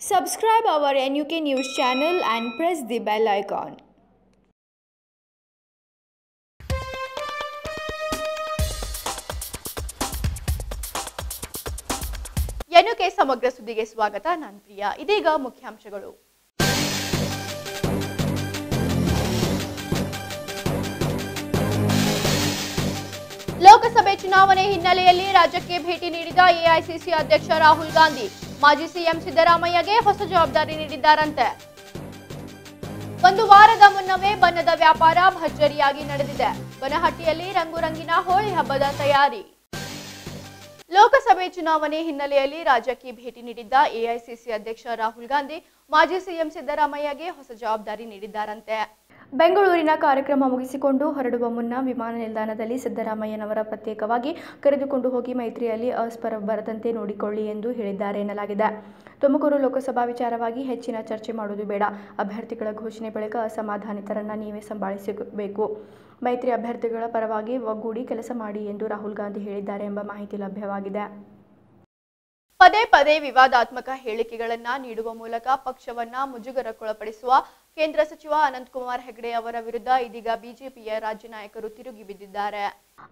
Subscribe our NUK News channel and press the bell icon. ಎನ್ನುಕೆ ಸಮಗ್ರ ಸುದ್ದಿಗೆ ಸ್ವಾಗತ. ನಾನು ಪ್ರಿಯಾ. ಇದೀಗ ಮುಖ್ಯಾಂಶಗಳು. ಲೋಕಸಭೆ ಚುನಾವಣೆ ಹಿನ್ನೆಲೆಯಲ್ಲಿ ರಾಜ್ಯಕ್ಕೆ ಭೇಟಿ ನೀಡಿದ ಎಐಸಿಸಿ ಅಧ್ಯಕ್ಷ ರಾಹುಲ್ ಗಾಂಧಿ. ಮಾಜಿ ಸಿಎಂ ಸಿದ್ದರಾಮಯ್ಯಗೆ ಹೊಸ ಜವಾಬ್ದಾರಿ ನೀಡಿದ್ದಾರಂತೆ. ಒಂದು ವಾರದ ಮುನ್ನವೇ ಬಣ್ಣದ ವ್ಯಾಪಾರ ಭರ್ಜರಿಯಾಗಿ ನಡೆದಿದೆ. ಬನಹಟ್ಟಿಯಲ್ಲಿ ರಂಗುರಂಗಿನ ಹೋಳಿ ಹಬ್ಬದ ತಯಾರಿ. ಲೋಕಸಭೆ ಚುನಾವಣೆ ಹಿನ್ನೆಲೆಯಲ್ಲಿ ರಾಜ್ಯಕ್ಕೆ ಭೇಟಿ ನೀಡಿದ್ದ ಎಐಸಿಸಿ ಅಧ್ಯಕ್ಷ ರಾಹುಲ್ ಗಾಂಧಿ ಮಾಜಿ ಸಿಎಂ ಸಿದ್ದರಾಮಯ್ಯಗೆ ಹೊಸ ಜವಾಬ್ದಾರಿ ನೀಡಿದ್ದಾರಂತೆ. ಬೆಂಗಳೂರಿನ ಕಾರ್ಯಕ್ರಮ ಮುಗಿಸಿಕೊಂಡು ಹೊರಡುವ ಮುನ್ನ ವಿಮಾನ ನಿಲ್ದಾಣದಲ್ಲಿ ಸಿದ್ದರಾಮಯ್ಯನವರ ಪ್ರತ್ಯೇಕವಾಗಿ ಕರೆದುಕೊಂಡು ಹೋಗಿ ಮೈತ್ರಿಯಲ್ಲಿ ಅಸ್ಪರ ಬರದಂತೆ ನೋಡಿಕೊಳ್ಳಿ ಎಂದು ಹೇಳಿದ್ದಾರೆ ಎನ್ನಲಾಗಿದೆ. ತುಮಕೂರು ಲೋಕಸಭಾ ವಿಚಾರವಾಗಿ ಹೆಚ್ಚಿನ ಚರ್ಚೆ ಮಾಡುವುದು ಬೇಡ. ಅಭ್ಯರ್ಥಿಗಳ ಘೋಷಣೆ ಬಳಿಕ ಅಸಮಾಧಾನಿತರನ್ನು ನೀವೇ ಸಂಭಾಳಿಸಬೇಕು. ಮೈತ್ರಿ ಅಭ್ಯರ್ಥಿಗಳ ಪರವಾಗಿ ಒಗ್ಗೂಡಿ ಕೆಲಸ ಮಾಡಿ ಎಂದು ರಾಹುಲ್ ಗಾಂಧಿ ಹೇಳಿದ್ದಾರೆ ಎಂಬ ಮಾಹಿತಿ ಲಭ್ಯವಾಗಿದೆ. ಪದೇ ಪದೇ ವಿವಾದಾತ್ಮಕ ಹೇಳಿಕೆಗಳನ್ನ ನೀಡುವ ಮೂಲಕ ಪಕ್ಷವನ್ನ ಮುಜುಗರಕ್ಕೊಳಪಡಿಸುವ ಕೇಂದ್ರ ಸಚಿವ ಅನಂತಕುಮಾರ್ ಹೆಗಡೆ ಅವರ ವಿರುದ್ಧ ಇದೀಗ ಬಿಜೆಪಿಯ ರಾಜ್ಯ ನಾಯಕರು ತಿರುಗಿ ಬಿದ್ದಿದ್ದಾರೆ.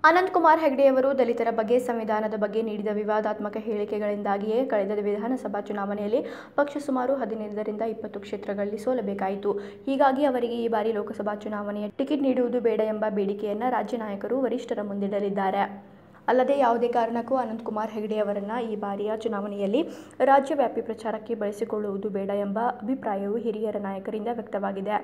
ಅನಂತಕುಮಾರ್ ಹೆಗಡೆಯವರು ದಲಿತರ ಬಗ್ಗೆ, ಸಂವಿಧಾನದ ಬಗ್ಗೆ ನೀಡಿದ ವಿವಾದಾತ್ಮಕ ಹೇಳಿಕೆಗಳಿಂದಾಗಿಯೇ ಕಳೆದ ವಿಧಾನಸಭಾ ಚುನಾವಣೆಯಲ್ಲಿ ಪಕ್ಷ ಸುಮಾರು ಹದಿನೈದರಿಂದ ಇಪ್ಪತ್ತು ಕ್ಷೇತ್ರಗಳಲ್ಲಿ ಸೋಲಬೇಕಾಯಿತು. ಹೀಗಾಗಿ ಅವರಿಗೆ ಈ ಬಾರಿ ಲೋಕಸಭಾ ಚುನಾವಣೆಯ ಟಿಕೆಟ್ ನೀಡುವುದು ಬೇಡ ಎಂಬ ಬೇಡಿಕೆಯನ್ನ ರಾಜ್ಯ ನಾಯಕರು ವರಿಷ್ಠರ ಮುಂದಿಡಲಿದ್ದಾರೆ. ಅಲ್ಲದೆ ಯಾವುದೇ ಕಾರಣಕ್ಕೂ ಅನಂತಕುಮಾರ್ ಹೆಗಡೆ ಅವರನ್ನು ಈ ಬಾರಿಯ ಚುನಾವಣೆಯಲ್ಲಿ ರಾಜ್ಯವ್ಯಾಪಿ ಪ್ರಚಾರಕ್ಕೆ ಬಳಸಿಕೊಳ್ಳುವುದು ಬೇಡ ಎಂಬ ಅಭಿಪ್ರಾಯವು ಹಿರಿಯರ ನಾಯಕರಿಂದ ವ್ಯಕ್ತವಾಗಿದೆ.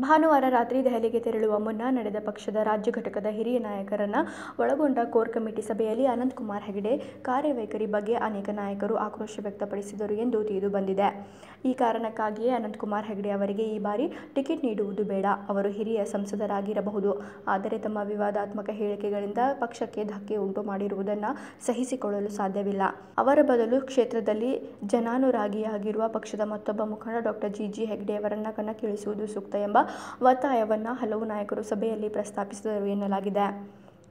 ಭಾನುವಾರ ರಾತ್ರಿ ದೆಹಲಿಗೆ ತೆರಳುವ ಮುನ್ನ ನಡೆದ ಪಕ್ಷದ ರಾಜ್ಯ ಘಟಕದ ಹಿರಿಯ ನಾಯಕರನ್ನ ಒಳಗೊಂಡ ಕೋರ್ ಕಮಿಟಿ ಸಭೆಯಲ್ಲಿ ಅನಂತಕುಮಾರ್ ಹೆಗಡೆ ಕಾರ್ಯವೈಖರಿ ಬಗ್ಗೆ ಅನೇಕ ನಾಯಕರು ಆಕ್ರೋಶ ವ್ಯಕ್ತಪಡಿಸಿದರು ಎಂದು ತಿಳಿದು ಬಂದಿದೆ. ಈ ಕಾರಣಕ್ಕಾಗಿಯೇ ಅನಂತಕುಮಾರ್ ಹೆಗಡೆ ಅವರಿಗೆ ಈ ಬಾರಿ ಟಿಕೆಟ್ ನೀಡುವುದು ಬೇಡ. ಅವರು ಹಿರಿಯ ಸಂಸದರಾಗಿರಬಹುದು. ಆದರೆ ತಮ್ಮ ವಿವಾದಾತ್ಮಕ ಹೇಳಿಕೆಗಳಿಂದ ಪಕ್ಷಕ್ಕೆ ಧಕ್ಕೆ ಉಂಟು ಮಾಡಿರುವುದನ್ನು ಸಹಿಸಿಕೊಳ್ಳಲು ಸಾಧ್ಯವಿಲ್ಲ. ಅವರ ಬದಲು ಕ್ಷೇತ್ರದಲ್ಲಿ ಜನಾನುರಾಗಿಯಾಗಿರುವ ಪಕ್ಷದ ಮತ್ತೊಬ್ಬ ಮುಖಂಡ ಡಾಕ್ಟರ್ ಜಿ. ಜಿ. ಹೆಗ್ಡೆ ಅವರನ್ನು ಕಣಕ್ಕಿಳಿಸುವುದು ಸೂಕ್ತ ಎಂಬ ಒತ್ತಾಯವನ್ನು ಹಲವು ನಾಯಕರು ಸಭೆಯಲ್ಲಿ ಪ್ರಸ್ತಾಪಿಸಿದರು ಎನ್ನಲಾಗಿದೆ.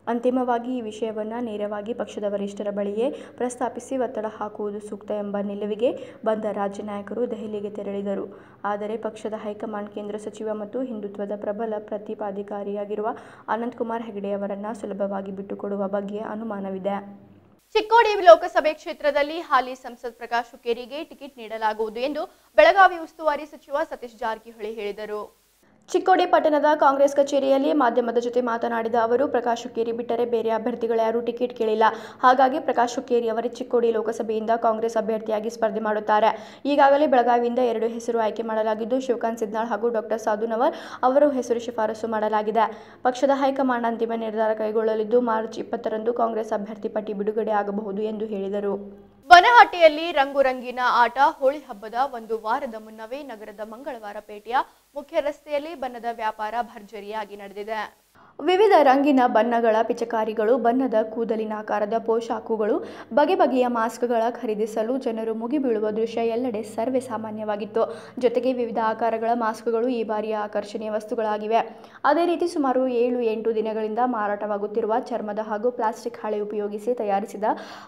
ಅಂತಿಮವಾಗಿ ಈ ವಿಷಯವನ್ನು ನೇರವಾಗಿ ಪಕ್ಷದ ವರಿಷ್ಠರ ಬಳಿಯೇ ಪ್ರಸ್ತಾಪಿಸಿ ಒತ್ತಡ ಹಾಕುವುದು ಸೂಕ್ತ ಎಂಬ ನಿಲುವಿಗೆ ಬಂದ ರಾಜ್ಯ ನಾಯಕರು ದೆಹಲಿಗೆ ತೆರಳಿದರು. ಆದರೆ ಪಕ್ಷದ ಹೈಕಮಾಂಡ್ ಕೇಂದ್ರ ಸಚಿವ ಮತ್ತು ಹಿಂದುತ್ವದ ಪ್ರಬಲ ಪ್ರತಿಪಾದಿಕಾರಿಯಾಗಿರುವ ಅನಂತಕುಮಾರ್ ಹೆಗಡೆ ಅವರನ್ನು ಸುಲಭವಾಗಿ ಬಿಟ್ಟುಕೊಡುವ ಬಗ್ಗೆ ಅನುಮಾನವಿದೆ. ಚಿಕ್ಕೋಡಿ ಲೋಕಸಭೆ ಕ್ಷೇತ್ರದಲ್ಲಿ ಹಾಲಿ ಸಂಸದ್ ಪ್ರಕಾಶ್ ಹುಕ್ಕೇರಿಗೆ ಟಿಕೆಟ್ ನೀಡಲಾಗುವುದು ಎಂದು ಬೆಳಗಾವಿ ಉಸ್ತುವಾರಿ ಸಚಿವ ಸತೀಶ್ ಜಾರಕಿಹೊಳಿ ಹೇಳಿದರು. ಚಿಕ್ಕೋಡಿ ಪಟ್ಟಣದ ಕಾಂಗ್ರೆಸ್ ಕಚೇರಿಯಲ್ಲಿ ಮಾಧ್ಯಮದ ಜೊತೆ ಮಾತನಾಡಿದ ಅವರು, ಪ್ರಕಾಶ್ ಹುಕ್ಕೇರಿ ಬಿಟ್ಟರೆ ಬೇರೆ ಅಭ್ಯರ್ಥಿಗಳ್ಯಾರೂ ಟಿಕೆಟ್ ಕೇಳಿಲ್ಲ. ಹಾಗಾಗಿ ಪ್ರಕಾಶ್ ಹುಕ್ಕೇರಿ ಅವರೇ ಚಿಕ್ಕೋಡಿ ಲೋಕಸಭೆಯಿಂದ ಕಾಂಗ್ರೆಸ್ ಅಭ್ಯರ್ಥಿಯಾಗಿ ಸ್ಪರ್ಧೆ ಮಾಡುತ್ತಾರೆ. ಈಗಾಗಲೇ ಬೆಳಗಾವಿಯಿಂದ ಎರಡು ಹೆಸರು ಆಯ್ಕೆ ಮಾಡಲಾಗಿದ್ದು, ಶಿವಕಾಂತ್ ಸಿದ್ನಾಳ್ ಹಾಗೂ ಡಾಕ್ಟರ್ ಸಾಧುನವರ್ ಅವರು ಹೆಸರು ಶಿಫಾರಸು ಮಾಡಲಾಗಿದೆ. ಪಕ್ಷದ ಹೈಕಮಾಂಡ್ ಅಂತಿಮ ನಿರ್ಧಾರ ಕೈಗೊಳ್ಳಲಿದ್ದು, ಮಾರ್ಚ್ ಇಪ್ಪತ್ತರಂದು ಕಾಂಗ್ರೆಸ್ ಅಭ್ಯರ್ಥಿ ಪಟ್ಟಿ ಬಿಡುಗಡೆ ಆಗಬಹುದು ಎಂದು ಹೇಳಿದರು. ಬನಹಟ್ಟಿಯಲ್ಲಿ ರಂಗುರಂಗಿನ ಆಟ ಹೋಳಿ ಹಬ್ಬದ ಒಂದು ವಾರದ ಮುನ್ನವೇ ನಗರದ ಮಂಗಳವಾರ ಪೇಟೆಯ ಮುಖ್ಯ ರಸ್ತೆಯಲ್ಲಿ ಬಣ್ಣದ ವ್ಯಾಪಾರ ಭರ್ಜರಿಯಾಗಿ ನಡೆದಿದೆ. ವಿವಿಧ ರಂಗಿನ ಬಣ್ಣಗಳ ಪಿಚಕಾರಿಗಳು, ಬಣ್ಣದ ಕೂದಲಿನ ಆಕಾರದ ಪೋಷಾಕುಗಳು, ಬಗೆ ಬಗೆಯ ಮಾಸ್ಕ್ಗಳ ಖರೀದಿಸಲು ಜನರು ಮುಗಿಬೀಳುವ ದೃಶ್ಯ ಎಲ್ಲೆಡೆ ಸರ್ವೇ ಸಾಮಾನ್ಯವಾಗಿತ್ತು. ಜೊತೆಗೆ ವಿವಿಧ ಆಕಾರಗಳ ಮಾಸ್ಕ್ಗಳು ಈ ಬಾರಿಯ ಆಕರ್ಷಣೀಯ ವಸ್ತುಗಳಾಗಿವೆ. ಅದೇ ರೀತಿ ಸುಮಾರು ಏಳು ಎಂಟು ದಿನಗಳಿಂದ ಮಾರಾಟವಾಗುತ್ತಿರುವ ಚರ್ಮದ ಹಾಗೂ ಪ್ಲಾಸ್ಟಿಕ್ ಹಾಳೆ ಉಪಯೋಗಿಸಿ ತಯಾರಿಸಿದ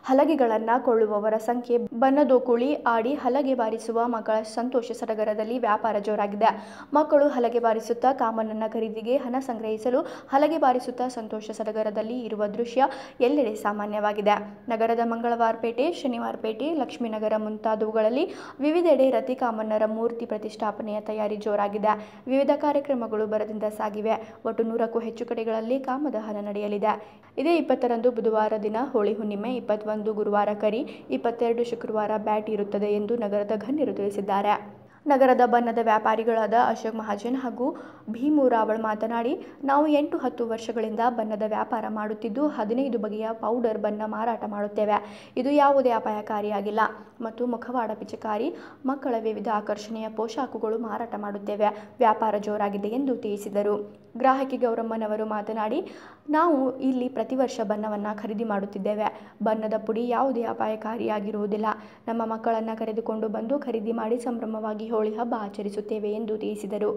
ಹಲಗೆಗಳನ್ನು ಕೊಳ್ಳುವವರ ಸಂಖ್ಯೆ ಬಣ್ಣದೋಕುಳಿ ಆಡಿ ಹಲಗೆ ಬಾರಿಸುವ ಮಕ್ಕಳ ಸಂತೋಷ ಸಡಗರದಲ್ಲಿ ವ್ಯಾಪಾರ ಜೋರಾಗಿದೆ. ಮಕ್ಕಳು ಹಲಗೆ ಬಾರಿಸುತ್ತಾ ಕಾಮನನ್ನ ಖರೀದಿಗೆ ಹಣ ಸಂಗ್ರಹಿಸಲು ಹಲಗೆ ಬಾರಿಸುತ್ತಾ ಸಂತೋಷ ಸಡಗರದಲ್ಲಿ ಇರುವ ದೃಶ್ಯ ಎಲ್ಲೆಡೆ ಸಾಮಾನ್ಯವಾಗಿದೆ. ನಗರದ ಮಂಗಳವಾರಪೇಟೆ ಶನಿವಾರಪೇಟೆ ಲಕ್ಷ್ಮೀನಗರ ಮುಂತಾದವುಗಳಲ್ಲಿ ವಿವಿಧೆಡೆ ರತಿಕಾಮಣ್ಣರ ಮೂರ್ತಿ ಪ್ರತಿಷ್ಠಾಪನೆಯ ತಯಾರಿ ಜೋರಾಗಿದೆ. ವಿವಿಧ ಕಾರ್ಯಕ್ರಮಗಳು ಬರದಿಂದ ಸಾಗಿವೆ. ಒಟ್ಟು ನೂರಕ್ಕೂ ಹೆಚ್ಚು ಕಡೆಗಳಲ್ಲಿ ಕಾಮದಹನ ನಡೆಯಲಿದೆ. ಇದೇ ಇಪ್ಪತ್ತರಂದು ಬುಧವಾರ ದಿನ ಹೋಳಿ ಹುಣ್ಣಿಮೆ ಇಪ್ಪತ್ತೊಂದು ಗುರುವಾರ ಕರಿ, ಇಪ್ಪತ್ತೆರಡು ಶುಕ್ರವಾರ ಬ್ಯಾಟ್ ಇರುತ್ತದೆ ಎಂದು ನಗರದ ಗಣ್ಯರು ತಿಳಿಸಿದ್ದಾರೆ. ನಗರದ ಬಣ್ಣದ ವ್ಯಾಪಾರಿಗಳಾದ ಅಶೋಕ್ ಮಹಾಜನ್ ಹಾಗೂ ಭೀಮು ರಾವಳ್ ಮಾತನಾಡಿ, ನಾವು ಎಂಟು ಹತ್ತು ವರ್ಷಗಳಿಂದ ಬಣ್ಣದ ವ್ಯಾಪಾರ ಮಾಡುತ್ತಿದ್ದು, ಹದಿನೈದು ಬಗೆಯ ಪೌಡರ್ ಬಣ್ಣ ಮಾರಾಟ ಮಾಡುತ್ತೇವೆ. ಇದು ಯಾವುದೇ ಅಪಾಯಕಾರಿಯಾಗಿಲ್ಲ ಮತ್ತು ಮುಖವಾಡ ಪಿಚಕಾರಿ, ಮಕ್ಕಳ ವಿವಿಧ ಆಕರ್ಷಣೀಯ ಪೋಷಾಕುಗಳು ಮಾರಾಟ ಮಾಡುತ್ತೇವೆ. ವ್ಯಾಪಾರ ಜೋರಾಗಿದೆ ಎಂದು ತಿಳಿಸಿದರು. ಗ್ರಾಹಕಿ ಗೌರಮ್ಮನವರು ಮಾತನಾಡಿ, ನಾವು ಇಲ್ಲಿ ಪ್ರತಿ ವರ್ಷ ಬಣ್ಣವನ್ನು ಖರೀದಿ ಮಾಡುತ್ತಿದ್ದೇವೆ. ಬಣ್ಣದ ಪುಡಿ ಯಾವುದೇ ಅಪಾಯಕಾರಿಯಾಗಿರುವುದಿಲ್ಲ. ನಮ್ಮ ಮಕ್ಕಳನ್ನು ಕರೆದುಕೊಂಡು ಬಂದು ಖರೀದಿ ಮಾಡಿ ಸಂಭ್ರಮವಾಗಿ ಹೋಳಿ ಹಬ್ಬ ಆಚರಿಸುತ್ತೇವೆ ಎಂದು ತಿಳಿಸಿದರು.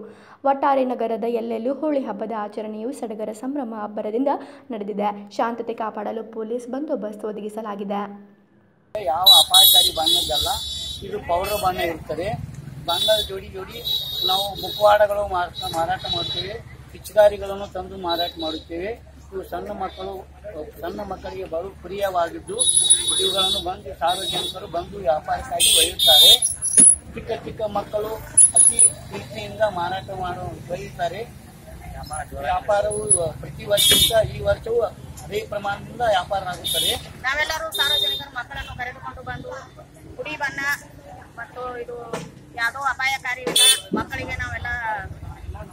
ಒಟ್ಟಾರೆ ನಗರದ ಎಲ್ಲೆಲ್ಲೂ ಹೋಳಿ ಹಬ್ಬದ ಆಚರಣೆಯು ಸಡಗರ ಸಂಭ್ರಮ ಅಬ್ಬರದಿಂದ ನಡೆದಿದೆ. ಶಾಂತತೆ ಕಾಪಾಡಲು ಪೊಲೀಸ್ ಬಂದೋಬಸ್ತ್ ಒದಗಿಸಲಾಗಿದೆ. ಯಾವ ಅಪಾಯಕಾರಿ ಬಣ್ಣದಲ್ಲ ಇದು ಪೌಡರ್ ಬಣ್ಣ ಇರ್ತದೆ. ಬಣ್ಣದ ಜೋಡಿ ಜೋಡಿ ನಾವು ಮುಖವಾಡಗಳು ಮಾರಾಟ ಮಾಡುತ್ತೇವೆ. ಪಿಚಕಾರಿಗಳನ್ನು ತಂದು ಮಾರಾಟ ಮಾಡುತ್ತೇವೆ. ಇವು ಸಣ್ಣ ಮಕ್ಕಳು, ಸಣ್ಣ ಮಕ್ಕಳಿಗೆ ಬಲು ಪ್ರಿಯವಾಗಿದ್ದು, ಇವುಗಳನ್ನು ಬಂದು ಸಾರ್ವಜನಿಕರು ಬಂದು ವ್ಯಾಪಾರಕ್ಕಾಗಿ ಒಯ್ಯುತ್ತಾರೆ. ಚಿಕ್ಕ ಚಿಕ್ಕ ಮಕ್ಕಳು ಅತಿ ಪ್ರೀತಿಯಿಂದ ಮಾರಾಟ ಮಾಡೋ ಬಯಸ್ತಾರೆ ವ್ಯಾಪಾರವು ಪ್ರತಿ ವರ್ಷಕ್ಕಿಂತ ಈ ವರ್ಷವೂ ಅದೇ ಪ್ರಮಾಣದಿಂದ ವ್ಯಾಪಾರ ಆಗುತ್ತದೆ ನಾವೆಲ್ಲರೂ ಸಾರ್ವಜನಿಕರು ಮಕ್ಕಳನ್ನು ಕರೆದುಕೊಂಡು ಬಂದು ಕುಡಿ ಬಣ್ಣ ಮತ್ತು ಇದು ಯಾವುದೋ ಅಪಾಯಕಾರಿ ಮಕ್ಕಳಿಗೆ ನಾವೆಲ್ಲ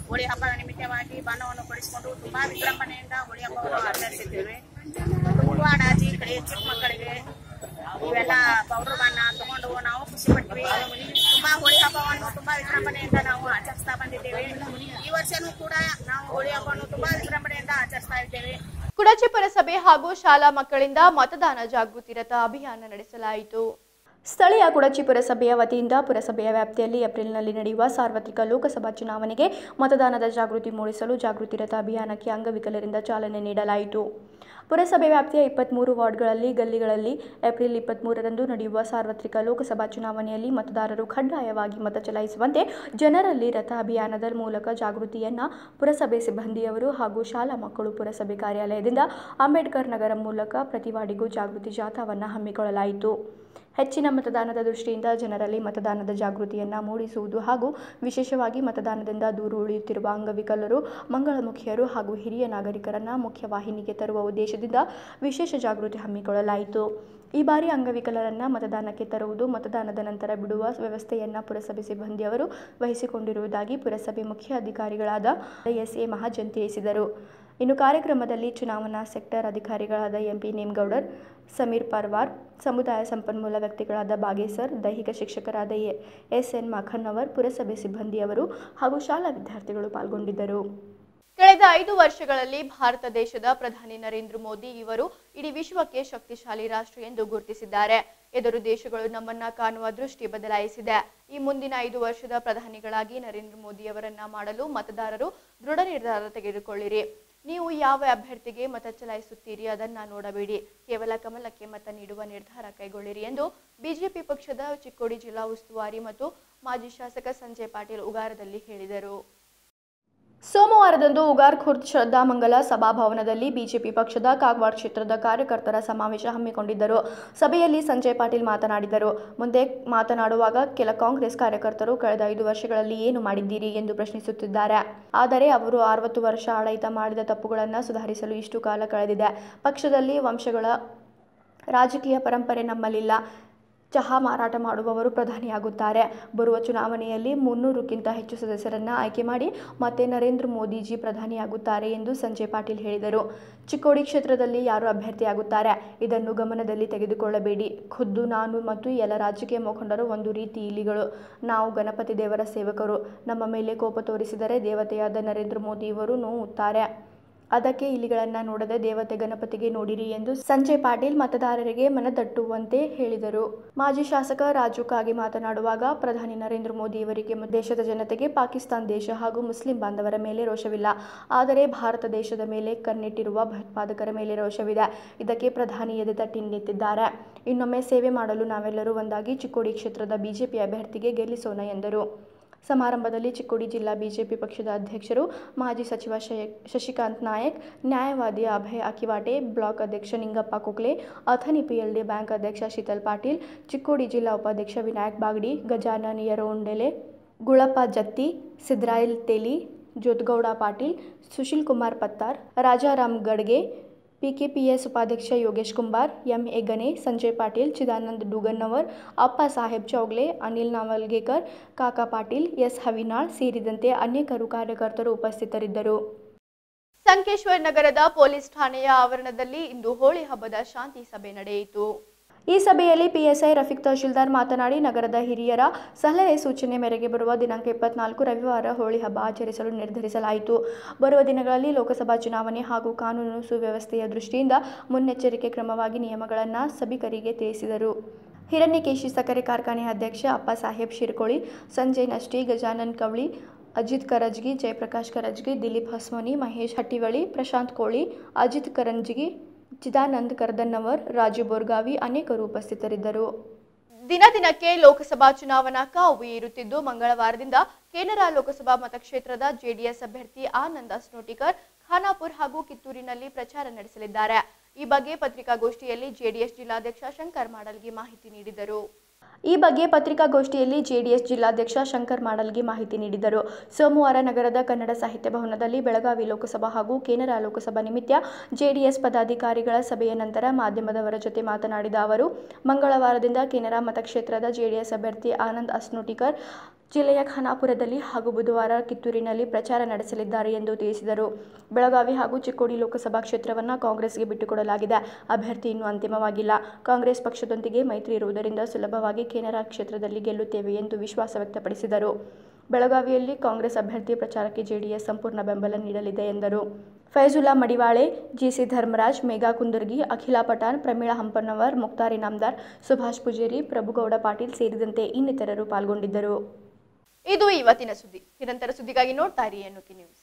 ಹೋಳಿ ಹಬ್ಬದ ನಿಮಿತ್ತವಾಗಿ ಬಣ್ಣವನ್ನು ಕೊಡಿಸಿಕೊಂಡು ತುಂಬಾ ವಿಜೃಂಭಣೆಯಿಂದ ಹೋಳಿ ಹಬ್ಬವನ್ನು ಆಚರಿಸಿದ್ದೇವೆ ಜೀಕಳಿ ಚಿಕ್ಕ ಮಕ್ಕಳಿಗೆ ಇವೆಲ್ಲ ಪೌಡರ್ ಬಣ್ಣ ತಗೊಂಡು ನಾವು ಖುಷಿ ಪಟ್ವಿ. ತುಂಬಾ ಹೋಳಿ ಹಬ್ಬವನ್ನು ತುಂಬಾ ವಿಜೃಂಭಣೆಯಿಂದ ನಾವು ಆಚರಿಸ್ತಾ ಬಂದಿದ್ದೇವೆ. ಈ ವರ್ಷನೂ ಕೂಡ ನಾವು ಹೋಳಿ ಹಬ್ಬವನ್ನು ತುಂಬಾ ವಿಜೃಂಭಣೆಯಿಂದ ಆಚರಿಸ್ತಾ ಇದ್ದೇವೆ. ಕುಡಚಿ ಪುರಸಭೆ ಹಾಗೂ ಶಾಲಾ ಮಕ್ಕಳಿಂದ ಮತದಾನ ಜಾಗೃತಿ ರಥ ಅಭಿಯಾನ ನಡೆಸಲಾಯಿತು. ಸ್ಥಳೀಯ ಕುಡಚಿ ಪುರಸಭೆಯ ವತಿಯಿಂದ ಪುರಸಭೆಯ ವ್ಯಾಪ್ತಿಯಲ್ಲಿ ಏಪ್ರಿಲ್ನಲ್ಲಿ ನಡೆಯುವ ಸಾರ್ವತ್ರಿಕ ಲೋಕಸಭಾ ಚುನಾವಣೆಗೆ ಮತದಾನದ ಜಾಗೃತಿ ಮೂಡಿಸಲು ಜಾಗೃತಿ ರಥ ಅಭಿಯಾನಕ್ಕೆ ಅಂಗವಿಕಲರಿಂದ ಚಾಲನೆ ನೀಡಲಾಯಿತು. ಪುರಸಭೆ ವ್ಯಾಪ್ತಿಯ ಇಪ್ಪತ್ತ್ಮೂರು ವಾರ್ಡ್ಗಳಲ್ಲಿ, ಗಲ್ಲಿಗಳಲ್ಲಿ ಏಪ್ರಿಲ್ ಇಪ್ಪತ್ತ್ಮೂರರಂದು ನಡೆಯುವ ಸಾರ್ವತ್ರಿಕ ಲೋಕಸಭಾ ಚುನಾವಣೆಯಲ್ಲಿ ಮತದಾರರು ಕಡ್ಡಾಯವಾಗಿ ಮತ ಚಲಾಯಿಸುವಂತೆ ಜನರಲ್ಲಿ ರಥ ಅಭಿಯಾನದ ಮೂಲಕ ಜಾಗೃತಿಯನ್ನು ಪುರಸಭೆ ಸಿಬ್ಬಂದಿಯವರು ಹಾಗೂ ಶಾಲಾ ಮಕ್ಕಳು ಪುರಸಭೆ ಕಾರ್ಯಾಲಯದಿಂದ ಅಂಬೇಡ್ಕರ್ ನಗರ ಮೂಲಕ ಪ್ರತಿವಾಡಿಗೂ ಜಾಗೃತಿ ಜಾಥಾವನ್ನು ಹಮ್ಮಿಕೊಳ್ಳಲಾಯಿತು. ಹೆಚ್ಚಿನ ಮತದಾನದ ದೃಷ್ಟಿಯಿಂದ ಜನರಲ್ಲಿ ಮತದಾನದ ಜಾಗೃತಿಯನ್ನು ಮೂಡಿಸುವುದು ಹಾಗೂ ವಿಶೇಷವಾಗಿ ಮತದಾನದಿಂದ ದೂರ ಉಳಿಯುತ್ತಿರುವ ಅಂಗವಿಕಲರು, ಮಂಗಳಮುಖಿಯರು ಹಾಗೂ ಹಿರಿಯ ನಾಗರಿಕರನ್ನು ಮುಖ್ಯವಾಹಿನಿಗೆ ತರುವ ಉದ್ದೇಶದಿಂದ ವಿಶೇಷ ಜಾಗೃತಿ ಹಮ್ಮಿಕೊಳ್ಳಲಾಯಿತು. ಈ ಬಾರಿ ಅಂಗವಿಕಲರನ್ನು ಮತದಾನಕ್ಕೆ ತರುವುದು, ಮತದಾನದ ನಂತರ ಬಿಡುವ ವ್ಯವಸ್ಥೆಯನ್ನು ಪುರಸಭೆ ಸಿಬ್ಬಂದಿಯವರು ವಹಿಸಿಕೊಂಡಿರುವುದಾಗಿ ಪುರಸಭೆ ಮುಖ್ಯ ಅಧಿಕಾರಿಗಳಾದ ಎಸ್ ಎ ಮಹಾಜನ್ ತಿಳಿಸಿದರು. ಇನ್ನು ಕಾರ್ಯಕ್ರಮದಲ್ಲಿ ಚುನಾವಣಾ ಸೆಕ್ಟರ್ ಅಧಿಕಾರಿಗಳಾದ ಎಂಪಿ ನೇಮಗೌಡರ್, ಸಮೀರ್ ಪರ್ವಾರ್, ಸಮುದಾಯ ಸಂಪನ್ಮೂಲ ವ್ಯಕ್ತಿಗಳಾದ ಬಾಗೇಸರ್, ದೈಹಿಕ ಶಿಕ್ಷಕರಾದ ಎಸ್ ಎನ್ ಮಾಖನ್ನವರ್, ಪುರಸಭೆ ಸಿಬ್ಬಂದಿಯವರು ಹಾಗೂ ಶಾಲಾ ವಿದ್ಯಾರ್ಥಿಗಳು ಪಾಲ್ಗೊಂಡಿದ್ದರು. ಕಳೆದ ಐದು ವರ್ಷಗಳಲ್ಲಿ ಭಾರತ ದೇಶದ ಪ್ರಧಾನಿ ನರೇಂದ್ರ ಮೋದಿ ಇವರು ಇಡೀ ವಿಶ್ವಕ್ಕೆ ಶಕ್ತಿಶಾಲಿ ರಾಷ್ಟ್ರ ಎಂದು ಗುರುತಿಸಿದ್ದಾರೆ. ಎದುರು ದೇಶಗಳು ನಮ್ಮನ್ನ ಕಾಣುವ ದೃಷ್ಟಿ ಬದಲಾಯಿಸಿದೆ. ಈ ಮುಂದಿನ ಐದು ವರ್ಷದ ಪ್ರಧಾನಿಗಳಾಗಿ ನರೇಂದ್ರ ಮೋದಿಯವರನ್ನ ಮಾಡಲು ಮತದಾರರು ದೃಢ ನಿರ್ಧಾರ ತೆಗೆದುಕೊಳ್ಳಿರಿ. ನೀವು ಯಾವ ಅಭ್ಯರ್ಥಿಗೆ ಮತ ಚಲಾಯಿಸುತ್ತೀರಿ? ಅದನ್ನ ನೋಡಬೇಡಿ. ಕೇವಲ ಕಮಲಕ್ಕೆ ಮತ ನೀಡುವ ನಿರ್ಧಾರ ಕೈಗೊಳ್ಳಿರಿ ಎಂದು ಬಿಜೆಪಿ ಪಕ್ಷದ ಚಿಕ್ಕೋಡಿ ಜಿಲ್ಲಾ ಉಸ್ತುವಾರಿ ಮತ್ತು ಮಾಜಿ ಶಾಸಕ ಸಂಜಯ್ ಪಾಟೀಲ್ ಉಗಾರದಲ್ಲಿ ಹೇಳಿದರು. ಸೋಮವಾರದಂದು ಉಗಾರ್ ಖುರ್ದ್ ಶ್ರದ್ಧಾಮಂಗಲ ಸಭಾಭವನದಲ್ಲಿ ಬಿಜೆಪಿ ಪಕ್ಷದ ಕಾಗವಾಡ್ ಕ್ಷೇತ್ರದ ಕಾರ್ಯಕರ್ತರ ಸಮಾವೇಶ ಹಮ್ಮಿಕೊಂಡಿದ್ದರು. ಸಭೆಯಲ್ಲಿ ಸಂಜಯ್ ಪಾಟೀಲ್ ಮಾತನಾಡಿದರು. ಮುಂದೆ ಮಾತನಾಡುವಾಗ ಕೆಲ ಕಾಂಗ್ರೆಸ್ ಕಾರ್ಯಕರ್ತರು ಕಳೆದ ಐದು ವರ್ಷಗಳಲ್ಲಿ ಏನು ಮಾಡಿದ್ದೀರಿ ಎಂದು ಪ್ರಶ್ನಿಸುತ್ತಿದ್ದಾರೆ. ಆದರೆ ಅವರು ಅರವತ್ತು ವರ್ಷ ಆಡಳಿತ ಮಾಡಿದ ತಪ್ಪುಗಳನ್ನು ಸುಧಾರಿಸಲು ಇಷ್ಟು ಕಾಲ ಕಳೆದಿದೆ. ಪಕ್ಷದಲ್ಲಿ ವಂಶಗಳ ರಾಜಕೀಯ ಪರಂಪರೆ ನಮ್ಮಲ್ಲಿಲ್ಲ. ಚಹಾ ಮಾರಾಟ ಮಾಡುವವರು ಪ್ರಧಾನಿಯಾಗುತ್ತಾರೆ. ಬರುವ ಚುನಾವಣೆಯಲ್ಲಿ ಮುನ್ನೂರಕ್ಕಿಂತ ಹೆಚ್ಚು ಸದಸ್ಯರನ್ನು ಆಯ್ಕೆ ಮಾಡಿ ಮತ್ತೆ ನರೇಂದ್ರ ಮೋದಿಜಿ ಪ್ರಧಾನಿಯಾಗುತ್ತಾರೆ ಎಂದು ಸಂಜಯ್ ಪಾಟೀಲ್ ಹೇಳಿದರು. ಚಿಕ್ಕೋಡಿ ಕ್ಷೇತ್ರದಲ್ಲಿ ಯಾರು ಅಭ್ಯರ್ಥಿಯಾಗುತ್ತಾರೆ? ಇದನ್ನು ಗಮನದಲ್ಲಿ ತೆಗೆದುಕೊಳ್ಳಬೇಡಿ. ಖುದ್ದು, ನಾನು ಮತ್ತು ಎಲ್ಲ ರಾಜಕೀಯ ಮುಖಂಡರು ಒಂದು ರೀತಿ ಇಲಿಗಳು ನಾವು ಗಣಪತಿ ದೇವರ ಸೇವಕರು. ನಮ್ಮ ಮೇಲೆ ಕೋಪ ತೋರಿಸಿದರೆ ದೇವತೆಯಾದ ನರೇಂದ್ರ ಮೋದಿಯವರು ನೋವುತ್ತಾರೆ. ಅದಕ್ಕೆ ಇಲಿಗಳನ್ನು ನೋಡದೆ ದೇವತೆ ಗಣಪತಿಗೆ ನೋಡಿರಿ ಎಂದು ಸಂಜಯ್ ಪಾಟೀಲ್ ಮತದಾರರಿಗೆ ಮನದಟ್ಟುವಂತೆ ಹೇಳಿದರು. ಮಾಜಿ ಶಾಸಕ ರಾಜು ಕಾಗಿ ಮಾತನಾಡುವಾಗ ಪ್ರಧಾನಿ ನರೇಂದ್ರ ಮೋದಿ ಅವರಿಗೆ ದೇಶದ ಜನತೆಗೆ ಪಾಕಿಸ್ತಾನ್ ದೇಶ ಹಾಗೂ ಮುಸ್ಲಿಂ ಬಾಂಧವರ ಮೇಲೆ ರೋಷವಿಲ್ಲ. ಆದರೆ ಭಾರತ ದೇಶದ ಮೇಲೆ ಕಣ್ಣಿಟ್ಟಿರುವ ಭಯೋತ್ಪಾದಕರ ಮೇಲೆ ರೋಷವಿದೆ. ಇದಕ್ಕೆ ಪ್ರಧಾನಿ ಎದೆ ತಟ್ಟಿ ನಿಂತಿದ್ದಾರೆ. ಇನ್ನೊಮ್ಮೆ ಸೇವೆ ಮಾಡಲು ನಾವೆಲ್ಲರೂ ಒಂದಾಗಿ ಚಿಕ್ಕೋಡಿ ಕ್ಷೇತ್ರದ ಬಿಜೆಪಿ ಅಭ್ಯರ್ಥಿಗೆ ಗೆಲ್ಲಿಸೋಣ ಎಂದರು. ಸಮಾರಂಭದಲ್ಲಿ ಚಿಕ್ಕೋಡಿ ಜಿಲ್ಲಾ ಬಿಜೆಪಿ ಪಕ್ಷದ ಅಧ್ಯಕ್ಷರು ಮಾಜಿ ಸಚಿವ ಶಶಿಕಾಂತ್ ನಾಯಕ್, ನ್ಯಾಯವಾದಿ ಅಭಯ ಅಕಿವಾಟೆ, ಬ್ಲಾಕ್ ಅಧ್ಯಕ್ಷ ನಿಂಗಪ್ಪ ಕುಕ್ಲೆ ಅಥನಿ ಪಿಎಲ್ಡಿ ಬ್ಯಾಂಕ್ ಅಧ್ಯಕ್ಷ ಶೀತಲ್ ಪಾಟೀಲ್, ಚಿಕ್ಕೋಡಿ ಜಿಲ್ಲಾ ಉಪಾಧ್ಯಕ್ಷ ವಿನಾಯಕ್ ಬಾಗಡಿ, ಗಜಾನನ್ ಯರೋಂಡೆಲೆ ಗುಳಪ್ಪ ಜತ್ತಿ, ಸಿದ್ರಾಯಿಲ್ ತೇಲಿ ಜ್ಯೋತ್ಗೌಡ ಪಾಟೀಲ್, ಸುಶೀಲ್ ಕುಮಾರ್ ಪತ್ತಾರ್, ರಾಜಾರಾಮ್ ಗಡ್ಗೆ ಪಿಕೆಪಿಎಸ್ ಉಪಾಧ್ಯಕ್ಷ ಯೋಗೇಶ್ ಕುಮಾರ್ ಎಂ ಗಣೆ ಸಂಜಯ್ ಪಾಟೀಲ್, ಚಿದಾನಂದ ಡೂಗನ್ನವರ್, ಅಪ್ಪ ಸಾಹೇಬ್ ಚೌಗ್ಲೆ, ಅನಿಲ್ ನಾವಲ್ಗೇಕರ್, ಕಾಕಾ ಪಾಟೀಲ್, ಎಸ್ ಹವಿನಾಳ್ ಸೇರಿದಂತೆ ಅನೇಕರು ಕಾರ್ಯಕರ್ತರು ಉಪಸ್ಥಿತರಿದ್ದರು. ಸಂಕೇಶ್ವರ್ ನಗರದ ಪೊಲೀಸ್ ಠಾಣೆಯ ಆವರಣದಲ್ಲಿ ಇಂದು ಹೋಳಿ ಹಬ್ಬದ ಶಾಂತಿ ಸಭೆ ನಡೆಯಿತು. ಈ ಸಭೆಯಲ್ಲಿ ಪಿಎಸ್ಐ ರಫೀಕ್ ತಹಶೀಲ್ದಾರ್ ಮಾತನಾಡಿ, ನಗರದ ಹಿರಿಯರ ಸಲಹೆ ಸೂಚನೆ ಮೇರೆಗೆ ಬರುವ ದಿನಾಂಕ ಇಪ್ಪತ್ನಾಲ್ಕು ರವಿವಾರ ಹೋಳಿ ಹಬ್ಬ ಆಚರಿಸಲು ನಿರ್ಧರಿಸಲಾಯಿತು. ಬರುವ ದಿನಗಳಲ್ಲಿ ಲೋಕಸಭಾ ಚುನಾವಣೆ ಹಾಗೂ ಕಾನೂನು ಸುವ್ಯವಸ್ಥೆಯ ದೃಷ್ಟಿಯಿಂದ ಮುನ್ನೆಚ್ಚರಿಕೆ ಕ್ರಮವಾಗಿ ನಿಯಮಗಳನ್ನು ಸಭಿಕರಿಗೆ ತಿಳಿಸಿದರು. ಹಿರಣ್ಯಕೇಶಿ ಸಕ್ಕರೆ ಕಾರ್ಖಾನೆ ಅಧ್ಯಕ್ಷ ಅಪ್ಪ ಸಾಹೇಬ್ ಶಿರ್ಕೋಳಿ, ಸಂಜಯ್ ನಷ್ಟಿ, ಗಜಾನನ್ ಕವಳಿ, ಅಜಿತ್ ಕರಜ್ಗಿ, ಜಯಪ್ರಕಾಶ್ ಕರಜ್ಗಿ, ದಿಲೀಪ್ ಹಸ್ಮೋನಿ, ಮಹೇಶ್ ಹಟ್ಟಿವಳಿ ಪ್ರಶಾಂತ್ ಕೋಳಿ, ಅಜಿತ್ ಕರಂಜ್ಗಿ ಚಿದಾನಂದ್ ಕರ್ದನ್ನವರ್ ರಾಜು ಬೋರ್ಗಾವಿ ಅನೇಕರು ಉಪಸ್ಥಿತರಿದ್ದರು. ದಿನ ದಿನಕ್ಕೆ ಲೋಕಸಭಾ ಚುನಾವಣಾ ಕಾವು ಏರುತ್ತಿದ್ದು, ಮಂಗಳವಾರದಿಂದ ಕೆನರಾ ಲೋಕಸಭಾ ಮತಕ್ಷೇತ್ರದ ಜೆಡಿಎಸ್ ಅಭ್ಯರ್ಥಿ ಆನಂದ ಸ್ನೋಟಿಕರ್ ಖಾನಾಪುರ್ ಹಾಗೂ ಕಿತ್ತೂರಿನಲ್ಲಿ ಪ್ರಚಾರ ನಡೆಸಲಿದ್ದಾರೆ. ಈ ಬಗ್ಗೆ ಪತ್ರಿಕಾಗೋಷ್ಠಿಯಲ್ಲಿ ಜೆಡಿಎಸ್ ಜಿಲ್ಲಾಧ್ಯಕ್ಷ ಶಂಕರ್ ಮಾಡಲ್ಗಿ ಮಾಹಿತಿ ನೀಡಿದರು. ಈ ಬಗ್ಗೆ ಪತ್ರಿಕಾಗೋಷ್ಠಿಯಲ್ಲಿ ಜೆಡಿಎಸ್ ಜಿಲ್ಲಾಧ್ಯಕ್ಷ ಶಂಕರ್ ಮಾಡಲ್ಗಿ ಮಾಹಿತಿ ನೀಡಿದರು. ಸೋಮವಾರ ನಗರದ ಕನ್ನಡ ಸಾಹಿತ್ಯ ಭವನದಲ್ಲಿ ಬೆಳಗಾವಿ ಲೋಕಸಭಾ ಹಾಗೂ ಕೇನರಾ ಲೋಕಸಭಾ ನಿಮಿತ್ತ ಜೆಡಿಎಸ್ ಪದಾಧಿಕಾರಿಗಳ ಸಭೆಯ ನಂತರ ಮಾಧ್ಯಮದವರ ಜೊತೆ ಮಾತನಾಡಿದ ಅವರು, ಮಂಗಳವಾರದಿಂದ ಕೆನರಾ ಮತಕ್ಷೇತ್ರದ ಜೆಡಿಎಸ್ ಅಭ್ಯರ್ಥಿ ಆನಂದ್ ಅಸ್ನೋಟಿಕರ್ ಜಿಲ್ಲೆಯ ಖಾನಾಪುರದಲ್ಲಿ ಹಾಗೂ ಬುಧವಾರ ಕಿತ್ತೂರಿನಲ್ಲಿ ಪ್ರಚಾರ ನಡೆಸಲಿದ್ದಾರೆ ಎಂದು ತಿಳಿಸಿದರು. ಬೆಳಗಾವಿ ಹಾಗೂ ಚಿಕ್ಕೋಡಿ ಲೋಕಸಭಾ ಕ್ಷೇತ್ರವನ್ನು ಕಾಂಗ್ರೆಸ್ಗೆ ಬಿಟ್ಟುಕೊಡಲಾಗಿದೆ. ಅಭ್ಯರ್ಥಿ ಇನ್ನೂ ಅಂತಿಮವಾಗಿಲ್ಲ. ಕಾಂಗ್ರೆಸ್ ಪಕ್ಷದೊಂದಿಗೆ ಮೈತ್ರಿ ಇರುವುದರಿಂದ ಸುಲಭವಾಗಿ ಕೆನರಾ ಕ್ಷೇತ್ರದಲ್ಲಿ ಗೆಲ್ಲುತ್ತೇವೆ ಎಂದು ವಿಶ್ವಾಸ ವ್ಯಕ್ತಪಡಿಸಿದರು. ಬೆಳಗಾವಿಯಲ್ಲಿ ಕಾಂಗ್ರೆಸ್ ಅಭ್ಯರ್ಥಿ ಪ್ರಚಾರಕ್ಕೆ ಜೆಡಿಎಸ್ ಸಂಪೂರ್ಣ ಬೆಂಬಲ ನೀಡಲಿದೆ ಎಂದರು. ಫೈಜುಲ್ಲಾ ಮಡಿವಾಳೆ, ಜಿಸಿ ಧರ್ಮರಾಜ್, ಮೇಘಾ ಕುಂದರ್ಗಿ, ಅಖಿಲಾ ಪಠಾಣ್, ಪ್ರಮೀಳಾ ಹಂಪನವರ್ ಮುಕ್ತಾರಿ ಇನಾಮ್ದಾರ್ ಸುಭಾಷ್ ಪೂಜೇರಿ, ಪ್ರಭುಗೌಡ ಪಾಟೀಲ್ ಸೇರಿದಂತೆ ಇನ್ನಿತರರು ಪಾಲ್ಗೊಂಡಿದ್ದರು. ಇದು ಇವತ್ತಿನ ಸುದ್ದಿ. ನಿರಂತರ ಸುದ್ದಿಗಾಗಿ ನೋಡ್ತಾ ಇರಿ ಎನ್ನುಕಿ ನ್ಯೂಸ್